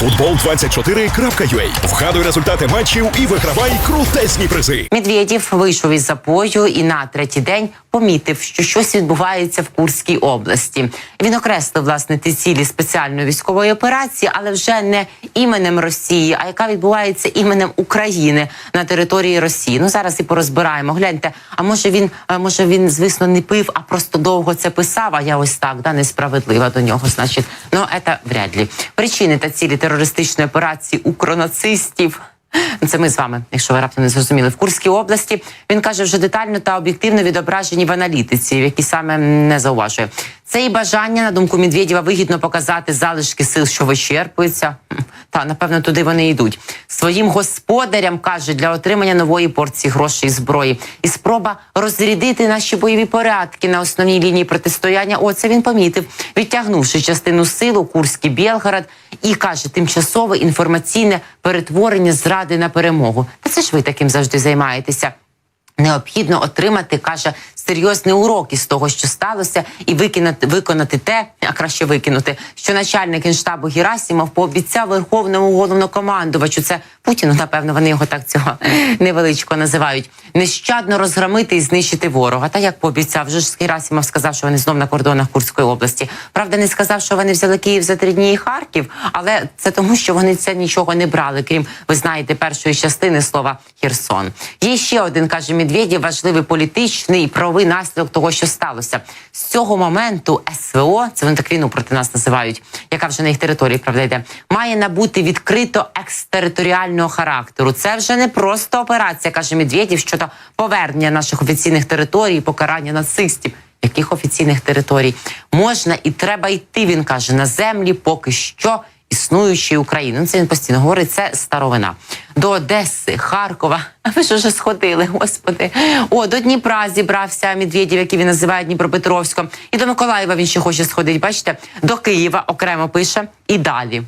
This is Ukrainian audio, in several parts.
Футбол24.ua. Вгадуй результати матчів і вигравай крутесні призи. Медведєв вийшов із запою і на третій день помітив, що щось відбувається в Курській області. Він окреслив власне ті цілі спеціальної військової операції, але вже не іменем Росії, а яка відбувається іменем України на території Росії. Ну зараз і порозбираємо. Гляньте, а може він, може він, звісно, не пив, а просто довго це писав. А я ось так да несправедлива до нього. Значить, ну це вряд ли. Причини та цілі терористичної операції укронацистів. Це ми з вами, якщо ви раптом не зрозуміли, в Курській області він каже вже детально та об'єктивно відображені в аналітиці, які саме не зауважує. Це і бажання, на думку Медведєва, вигідно показати залишки сил, що вичерпуються. Та напевно туди вони йдуть. Своїм господарям каже для отримання нової порції грошей і зброї. І спроба розрядити наші бойові порядки на основній лінії протистояння. Оце він помітив, відтягнувши частину сил у Курський Білгород і каже, тимчасове інформаційне перетворення зради на перемогу. Та це ж ви таким завжди займаєтеся. Необхідно отримати, каже, серйозний урок із того, що сталося, і викинути, виконати те, а краще викинути, що начальник генштабу Герасімов пообіцяв верховному головнокомандувачу. Це Путіну, напевно, вони його так цього невеличко називають. Нещадно розгромити і знищити ворога. Та як пообіцяв, вже ж Герасімов сказав, що вони знов на кордонах Курської області. Правда, не сказав, що вони взяли Київ за три дні і Харків, але це тому, що вони це нічого не брали, крім ви знаєте, першої частини слова Херсон. Є ще один каже Медведєв, важливий політичний і правовий наслідок того, що сталося з цього моменту. СВО, це вони так війну проти нас називають, яка вже на їх території правда йде, має набути відкрито екстериторіального характеру. Це вже не просто операція, каже Медведєв, щодо повернення наших офіційних територій, покарання нацистів. Яких офіційних територій можна і треба йти? Він каже на землі, поки що існуючої України. Ну, це він постійно говорить. Це старовина до Одеси, Харкова. Ви ж уже сходили, господи. О, до Дніпра зібрався Медведєв, який він називає Дніпропетровськом. І до Миколаєва він ще хоче сходити. Бачите, до Києва окремо пише і далі.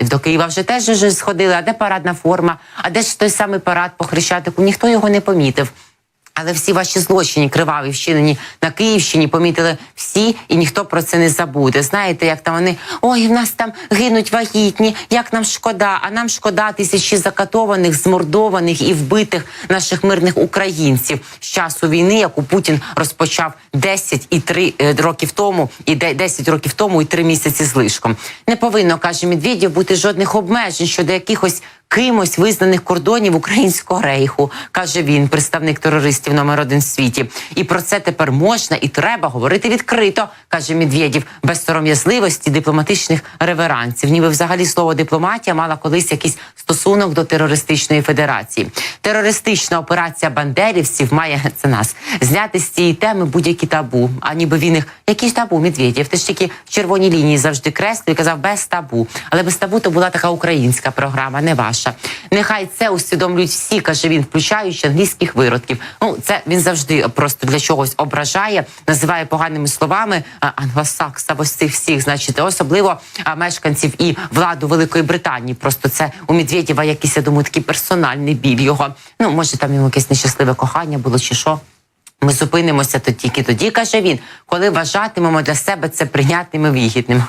До Києва вже теж вже сходили. А де парадна форма? А де ж той самий парад по Хрещатику? Ніхто його не помітив. Але всі ваші злочини криваві вчинені на Київщині помітили всі, і ніхто про це не забуде. Знаєте, як там вони ой, в нас там гинуть вагітні, як нам шкода, а нам шкода тисячі закатованих, змордованих і вбитих наших мирних українців з часу війни, яку Путін розпочав 10 і 3 років тому, і де- 10 років тому, і 3 місяці з лишком. Не повинно каже Медведєв бути жодних обмежень щодо якихось кимось визнаних кордонів українського рейху, каже він, представник терористів номер один в світі. І про це тепер можна і треба говорити відкрито, каже Медведєв, без сором'язливості дипломатичних реверансів. Ніби взагалі слово дипломатія мала колись якийсь стосунок до терористичної федерації. Терористична операція бандерівців має це нас зняти з цієї теми будь-які табу. А ніби він їх які ж табу Медведєв. Ти ж тільки в червоній лінії завжди креслив і казав без табу. Але без табу то була така українська програма, не ваша. Нехай це усвідомлюють всі, каже він, включаючи англійських виродків. Ну це він завжди просто для чогось ображає, називає поганими словами англосакса, ось цих всіх, значить, особливо мешканців і владу Великої Британії. Просто це у Медведєва якийсь, я думаю, такий персональний біль його. Ну може там йому якесь нещасливе кохання було чи що. Ми зупинимося то тільки тоді, каже він, коли вважатимемо для себе це прийнятним і вигідним.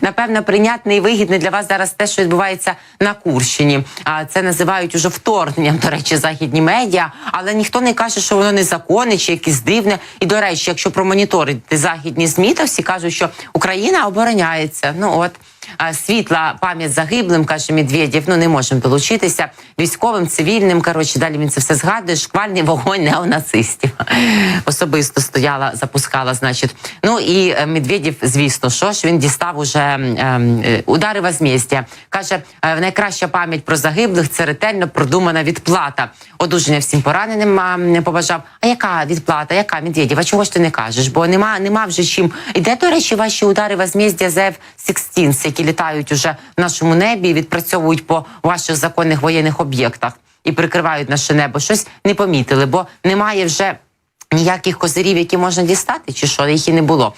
Напевно, прийнятне і вигідне для вас зараз те, що відбувається на Курщині. А це називають уже вторгненням, до речі, західні медіа. Але ніхто не каже, що воно незаконне чи якесь дивне. І до речі, якщо промоніторити західні змі, то всі кажуть, що Україна обороняється. Ну от. Світла пам'ять загиблим, каже Медведєв, ну не можемо долучитися. Військовим, цивільним, коротше, далі він це все згадує. Шквальний вогонь неонацистів. Особисто стояла, запускала, значить. Ну і е, Медведєв, звісно, що ж він дістав уже ем, е, удари возмездя. Каже, е, найкраща пам'ять про загиблих це ретельно продумана відплата. Одужання всім пораненим а, не побажав. А яка відплата? Яка Медведєв? А чого ж ти не кажеш? Бо нема, нема вже чим. І де, до речі, ваші удари возмездя з F-16, які літають уже в нашому небі і відпрацьовують по ваших законних воєнних об'єктах і прикривають наше небо. Щось не помітили, бо немає вже ніяких козирів, які можна дістати, чи що їх і не було.